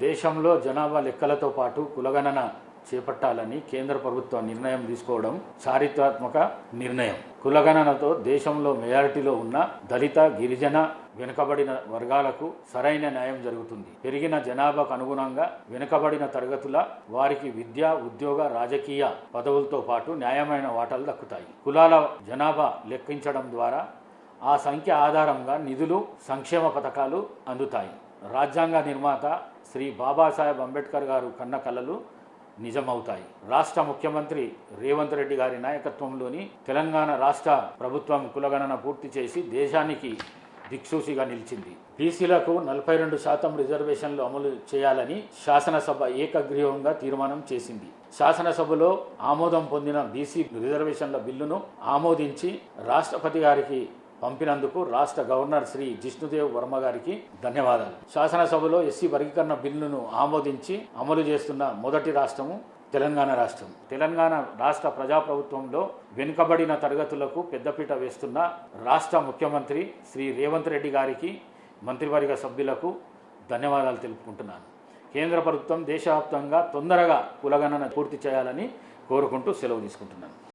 దేశంలో జనాభా లెక్కలతో పాటు కులగణన చేపట్టాలని కేంద్ర ప్రభుత్వం నిర్ణయం తీసుకోవడం చారిత్రాత్మక నిర్ణయం. కులగణనతో దేశంలో మెజారిటీలో ఉన్న దళిత గిరిజన వెనుకబడిన వర్గాలకు సరైన న్యాయం జరుగుతుంది. పెరిగిన జనాభాకు అనుగుణంగా వెనుకబడిన తరగతుల వారికి విద్య ఉద్యోగ రాజకీయ పదవులతో పాటు న్యాయమైన వాటాలు దక్కుతాయి. కులాల జనాభా లెక్కించడం ద్వారా ఆ సంఖ్య ఆధారంగా నిధులు సంక్షేమ పథకాలు అందుతాయి. రాజ్యాంగ నిర్మాత శ్రీ బాబాసాహెబ్ అంబేద్కర్ గారు కన్న కలలు నిజమవుతాయి. రాష్ట్ర ముఖ్యమంత్రి రేవంత్ రెడ్డి గారి నాయకత్వంలోని తెలంగాణ రాష్ట్ర ప్రభుత్వం కులగణన పూర్తి చేసి దేశానికి దిక్సూచిగా నిలిచింది. బీసీలకు నలభై రెండు శాతం రిజర్వేషన్లు అమలు చేయాలని శాసనసభ ఏకగ్రీవంగా తీర్మానం చేసింది. శాసనసభలో ఆమోదం పొందిన బీసీ రిజర్వేషన్ల బిల్లును ఆమోదించి రాష్ట్రపతి గారికి పంపినందుకు రాష్ట్ర గవర్నర్ శ్రీ జిష్ణుదేవ్ వర్మ గారికి ధన్యవాదాలు. శాసనసభలో ఎస్సీ వర్గీకరణ బిల్లును ఆమోదించి అమలు చేస్తున్న మొదటి రాష్ట్రము తెలంగాణ రాష్ట్రం. తెలంగాణ రాష్ట్ర ప్రజాప్రభుత్వంలో వెనుకబడిన తరగతులకు పెద్దపీట వేస్తున్న రాష్ట్ర ముఖ్యమంత్రి శ్రీ రేవంత్ రెడ్డి గారికి మంత్రివర్గ సభ్యులకు ధన్యవాదాలు తెలుపుకుంటున్నాను. కేంద్ర ప్రభుత్వం దేశవ్యాప్తంగా తొందరగా కులగణన పూర్తి చేయాలని కోరుకుంటూ సెలవు తీసుకుంటున్నాను.